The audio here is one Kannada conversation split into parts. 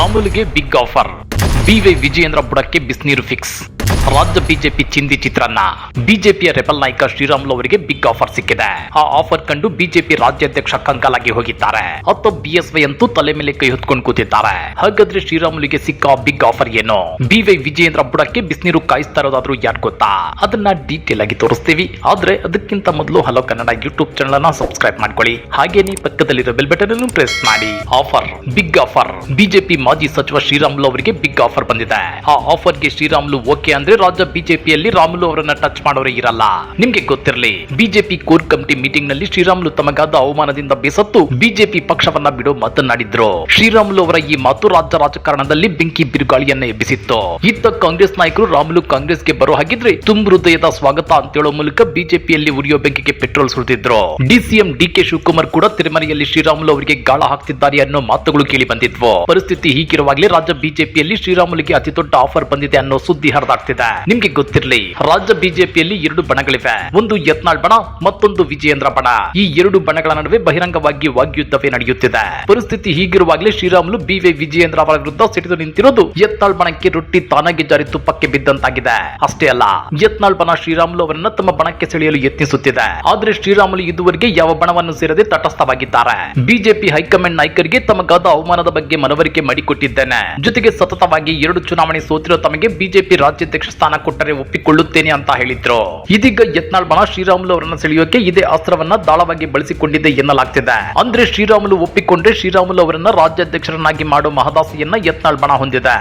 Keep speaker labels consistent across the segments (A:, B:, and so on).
A: ರಾಮುಲುಗೆ big offer B Y Vijayendra ಬುಡಕ್ಕೆ ಬಿಸಿನೀರು ಫಿಕ್ಸ್ ರಾಜ್ಯ ಬಿಜೆಪಿ ಚಿಂದಿ ಚಿತ್ರಾನ್ನ. ಬಿಜೆಪಿಯ ರೆಬಲ್ ನಾಯಕ ಶ್ರೀರಾಮುಲು ಅವರಿಗೆ ಬಿಗ್ ಆಫರ್ ಸಿಕ್ಕಿದೆ. ಆ ಆಫರ್ ಕಂಡು ಬಿಜೆಪಿ ರಾಜ್ಯಾಧ್ಯಕ್ಷ ಕಂಗಾಲಾಗಿ ಹೋಗಿದ್ದಾರೆ. ಅಥವಾ ಬಿಎಸ್ವೈ ಅಂತೂ ತಲೆ ಮೇಲೆ ಕೈ ಹೊತ್ಕೊಂಡು ಕೂತಿದ್ದಾರೆ. ಹಾಗಾದ್ರೆ ಶ್ರೀರಾಮುಲುಗೆ ಸಿಕ್ಕ ಬಿಗ್ ಆಫರ್ ಏನು? ಬಿವೈ ವಿಜಯೇಂದ್ರ ಬುಡಕ್ಕೆ ಬಿಸಿನೀರು ಕಾಯಿಸ್ತಾ ಇರೋದಾದ್ರೂ ಯಾರು ಗೊತ್ತಾ? ಅದನ್ನ ಡೀಟೇಲ್ ಆಗಿ ತೋರಿಸ್ತೀವಿ. ಆದ್ರೆ ಅದಕ್ಕಿಂತ ಮೊದಲು ಹಲೋ ಕನ್ನಡ ಯೂಟ್ಯೂಬ್ ಚಾನಲ್ ಅನ್ನ ಸಬ್ಸ್ಕ್ರೈಬ್ ಮಾಡ್ಕೊಳ್ಳಿ. ಹಾಗೇನೆ ಪಕ್ಕದಲ್ಲಿರೋ ಬೆಲ್ ಬಟನ್ ಅನ್ನು ಪ್ರೆಸ್ ಮಾಡಿ. ಆಫರ್ ಬಿಗ್ ಆಫರ್ ಬಿಜೆಪಿ ಮಾಜಿ ಸಚಿವ ಶ್ರೀರಾಮುಲು ಅವರಿಗೆ ಬಿಗ್ ಆಫರ್ ಬಂದಿದೆ. ಆ ಆಫರ್ಗೆ ಶ್ರೀರಾಮುಲು ಓಕೆ ಅಂದ್ರೆ ರಾಜ್ಯ ಬಿಜೆಪಿಯಲ್ಲಿ ರಾಮುಲು ಅವರನ್ನ ಟಚ್ ಮಾಡೋರೇ ಇರಲ್ಲ. ನಿಮ್ಗೆ ಗೊತ್ತಿರಲಿ, ಬಿಜೆಪಿ ಕೋರ್ ಕಮಿಟಿ ಮೀಟಿಂಗ್ನಲ್ಲಿ ಶ್ರೀರಾಮುಲು ತಮಗಾದ ಅವಮಾನದಿಂದ ಬೇಸತ್ತು ಬಿಜೆಪಿ ಪಕ್ಷವನ್ನ ಬಿಡೋ ಮಾತನಾಡಿದ್ರು ಶ್ರೀರಾಮುಲು ಅವರ ಈ ಮಾತು ರಾಜ್ಯ ರಾಜಕಾರಣದಲ್ಲಿ ಬೆಂಕಿ ಬಿರುಗಾಳಿಯನ್ನ ಎಬ್ಬಿಸಿತ್ತು. ಇತ್ತ ಕಾಂಗ್ರೆಸ್ ನಾಯಕರು ರಾಮುಲು ಕಾಂಗ್ರೆಸ್ಗೆ ಬರೋ ಹಾಗಿದ್ರೆ ತುಂಬ ಹೃದಯದ ಸ್ವಾಗತ ಅಂತ ಹೇಳೋ ಮೂಲಕ ಬಿಜೆಪಿಯಲ್ಲಿ ಉರಿಯೋ ಬೆಂಕಿಗೆ ಪೆಟ್ರೋಲ್ ಸುರಿದಿದ್ರು. ಡಿಸಿಎಂ ಡಿ ಕೆ ಶಿವಕುಮಾರ್ ಕೂಡ ತಿರುಮಲೆಯಲ್ಲಿ ಶ್ರೀರಾಮುಲು ಅವರಿಗೆ ಗಾಳ ಹಾಕ್ತಿದ್ದಾರೆ ಅನ್ನೋ ಮಾತುಗಳು ಕೇಳಿ ಬಂದಿದ್ವು. ಪರಿಸ್ಥಿತಿ ಹೀಗಿರುವಾಗಲೇ ರಾಜ್ಯ ಬಿಜೆಪಿಯಲ್ಲಿ ಶ್ರೀರಾಮುಲಿಗೆ ಅತಿ ದೊಡ್ಡ ಆಫರ್ ಬಂದಿದೆ ಅನ್ನೋ ಸುದ್ದಿ ಹರಿದಾಡ್ತಿದೆ ನಿಮ್ಗೆ ಗೊತ್ತಿರಲಿ, ರಾಜ್ಯ ಬಿಜೆಪಿಯಲ್ಲಿ ಎರಡು ಬಣಗಳಿವೆ. ಒಂದು ಯತ್ನಾಳ್ ಬಣ, ಮತ್ತೊಂದು ವಿಜಯೇಂದ್ರ ಬಣ. ಈ ಎರಡು ಬಣಗಳ ನಡುವೆ ಬಹಿರಂಗವಾಗಿ ವಾಗ್ಯುದ್ಧವೇ ನಡೆಯುತ್ತಿದೆ. ಪರಿಸ್ಥಿತಿ ಹೀಗಿರುವಾಗಲೇ ಶ್ರೀರಾಮುಲು ಬಿವಿ ವಿಜಯೇಂದ್ರ ಅವರ ವಿರುದ್ಧ ಸಿಡಿದು ನಿಂತಿರೋದು ಯತ್ನಾಳ್ ಬಣಕ್ಕೆ ರೊಟ್ಟಿ ತಾನಾಗಿ ಜಾರಿ ತುಪ್ಪಕ್ಕೆ ಬಿದ್ದಂತಾಗಿದೆ. ಅಷ್ಟೇ ಅಲ್ಲ, ಯತ್ನಾಳ್ ಬಣ ಶ್ರೀರಾಮುಲು ಅವರನ್ನ ತಮ್ಮ ಬಣಕ್ಕೆ ಸೆಳೆಯಲು ಯತ್ನಿಸುತ್ತಿದೆ. ಆದ್ರೆ ಶ್ರೀರಾಮುಲು ಇದುವರೆಗೆ ಯಾವ ಬಣವನ್ನು ಸೇರದೆ ತಟಸ್ಥವಾಗಿದ್ದಾರೆ. ಬಿಜೆಪಿ ಹೈಕಮಾಂಡ್ ನಾಯಕರಿಗೆ ತಮಗಾದ ಅವಮಾನದ ಬಗ್ಗೆ ಮನವರಿಕೆ ಮಾಡಿಕೊಟ್ಟಿದ್ದೇನೆ. ಜೊತೆಗೆ ಸತತವಾಗಿ ಎರಡು ಚುನಾವಣೆ ಸೋತಿರೋ ತಮಗೆ ಬಿಜೆಪಿ ರಾಜ್ಯಾಧ್ಯಕ್ಷ ಸ್ಥಾನ ಕೊಟ್ಟರೆ ಒಪ್ಪಿಕೊಳ್ಳುತ್ತೇನೆ ಅಂತ ಹೇಳಿದ್ರು. ಇದೀಗ ಯತ್ನಾಳ್ ಬಣ ಶ್ರೀರಾಮುಲು ಅವರನ್ನ ಸೆಳೆಯೋಕೆ ಇದೇ ಅಸ್ತ್ರವನ್ನ ದಾಳವಾಗಿ ಬಳಸಿಕೊಂಡಿದೆ ಎನ್ನಲಾಗ್ತಿದೆ. ಅಂದ್ರೆ ಶ್ರೀರಾಮುಲು ಒಪ್ಪಿಕೊಂಡ್ರೆ ಶ್ರೀರಾಮುಲು ಅವರನ್ನ ರಾಜ್ಯಾಧ್ಯಕ್ಷರನ್ನಾಗಿ ಮಾಡೋ ಮಹದಾಸಿಯನ್ನ ಯತ್ನಾಳ್ ಬಣ ಹೊಂದಿದೆ.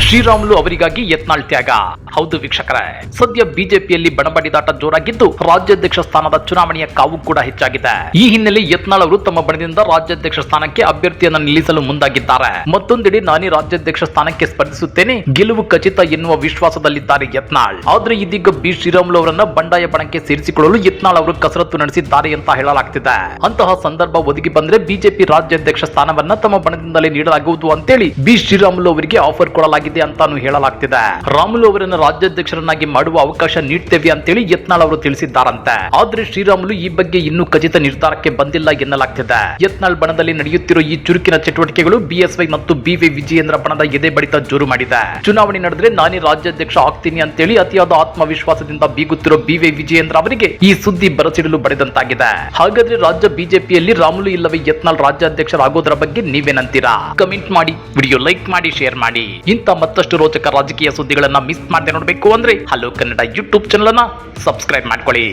A: ಶ್ರೀರಾಮುಲು ಅವರಿಗಾಗಿ ಯತ್ನಾಳ್ ತ್ಯಾಗ. ಹೌದು ವೀಕ್ಷಕರೇ, ಸದ್ಯ ಬಿಜೆಪಿಯಲ್ಲಿ ಬಣಬಡಿದಾಟ ಜೋರಾಗಿದ್ದು ರಾಜ್ಯಾಧ್ಯಕ್ಷ ಸ್ಥಾನದ ಚುನಾವಣೆಯ ಕಾವು ಕೂಡ ಹೆಚ್ಚಾಗಿದೆ. ಈ ಹಿನ್ನೆಲೆ ಯತ್ನಾಳ್ ಅವರು ತಮ್ಮ ಬಣದಿಂದ ರಾಜ್ಯಾಧ್ಯಕ್ಷ ಸ್ಥಾನಕ್ಕೆ ಅಭ್ಯರ್ಥಿಯನ್ನು ನಿಲ್ಲಿಸಲು ಮುಂದಾಗಿದ್ದಾರೆ. ಮತ್ತೊಂದೆಡೆ ನಾನೇ ರಾಜ್ಯಾಧ್ಯಕ್ಷ ಸ್ಥಾನಕ್ಕೆ ಸ್ಪರ್ಧಿಸುತ್ತೇನೆ, ಗೆಲುವು ಖಚಿತ ಎನ್ನುವ ವಿಶ್ವಾಸದಲ್ಲಿದ್ದಾರೆ ಯತ್ನಾಳ್. ಆದ್ರೆ ಇದೀಗ ಬಿ. ಶ್ರೀರಾಮುಲು ಅವರನ್ನ ಬಂಡಾಯ ಬಣಕ್ಕೆ ಸೇರಿಸಿಕೊಳ್ಳಲು ಯತ್ನಾಳ್ ಅವರು ಕಸರತ್ತು ನಡೆಸಿದ್ದಾರೆ ಅಂತ ಹೇಳಲಾಗ್ತಿದೆ. ಅಂತಹ ಸಂದರ್ಭ ಒದಗಿ ಬಂದ್ರೆ ಬಿಜೆಪಿ ರಾಜ್ಯಾಧ್ಯಕ್ಷ ಸ್ಥಾನವನ್ನ ತಮ್ಮ ಬಣದಿಂದಲೇ ನೀಡಲಾಗುವುದು ಅಂತೇಳಿ ಬಿ. ಶ್ರೀರಾಮುಲು ಅವರಿಗೆ ಆಫರ್ ಕೊಡಲಾಗಿದೆ ಅಂತಾನು ಹೇಳಲಾಗ್ತಿದೆ. ರಾಮುಲು ಅವರನ್ನ ರಾಜ್ಯಾಧ್ಯಕ್ಷರನ್ನಾಗಿ ಮಾಡುವ ಅವಕಾಶ ನೀಡ್ತೇವೆ ಅಂತೇಳಿ ಯತ್ನಾಳ್ ಅವರು ತಿಳಿಸಿದ್ದಾರಂತೆ. ಆದ್ರೆ ಶ್ರೀರಾಮುಲು ಈ ಬಗ್ಗೆ ಇನ್ನೂ ಖಚಿತ ನಿರ್ಧಾರಕ್ಕೆ ಬಂದಿಲ್ಲ ಎನ್ನಲಾಗ್ತಿದೆ. ಯತ್ನಾಳ್ ಬಣದಲ್ಲಿ ನಡೆಯುತ್ತಿರೋ ಈ ಚುರುಕಿನ ಚಟುವಟಿಕೆಗಳು ಬಿಎಸ್ವೈ ಮತ್ತು ಬಿವಿ ವಿಜಯೇಂದ್ರ ಬಣದ ಎದೆ ಬಡಿತ ಜೋರು ಮಾಡಿದೆ. ಚುನಾವಣೆ ನಡೆದ್ರೆ ನಾನೇ ರಾಜ್ಯಾಧ್ಯಕ್ಷ ಆಗ್ತೀನಿ ಅಂತೇಳಿ ಅತಿಯಾದ ಆತ್ಮವಿಶ್ವಾಸದಿಂದ ಬೀಗುತ್ತಿರೋ ಬಿವಿ ವಿಜಯೇಂದ್ರ ಅವರಿಗೆ ಈ ಸುದ್ದಿ ಬರಸಿಡಲು ಬಡಿದಂತಾಗಿದೆ ಹಾಗಾದ್ರೆ ರಾಜ್ಯ ಬಿಜೆಪಿಯಲ್ಲಿ ರಾಮುಲು ಇಲ್ಲವೇ ಯತ್ನಾಳ್ ರಾಜ್ಯಾಧ್ಯಕ್ಷರಾಗೋದ್ರ ಬಗ್ಗೆ ನೀವೇನಂತೀರಾ? ಕಮೆಂಟ್ ಮಾಡಿ, ವಿಡಿಯೋ ಲೈಕ್ ಮಾಡಿ, ಶೇರ್ ಮಾಡಿ. ಇಂಥ ಮತ್ತಷ್ಟು ರೋಚಕ ರಾಜಕೀಯ ಸುದ್ದಿಗಳನ್ನ ಮಿಸ್ ಮಾಡದೆ ನೋಡಬೇಕು ಅಂದ್ರೆ ಹಲೋ ಕನ್ನಡ ಯೂಟ್ಯೂಬ್ ಚಾನಲ್ ಅನ್ನ ಸಬ್ಸ್ಕ್ರೈಬ್ ಮಾಡ್ಕೊಳ್ಳಿ.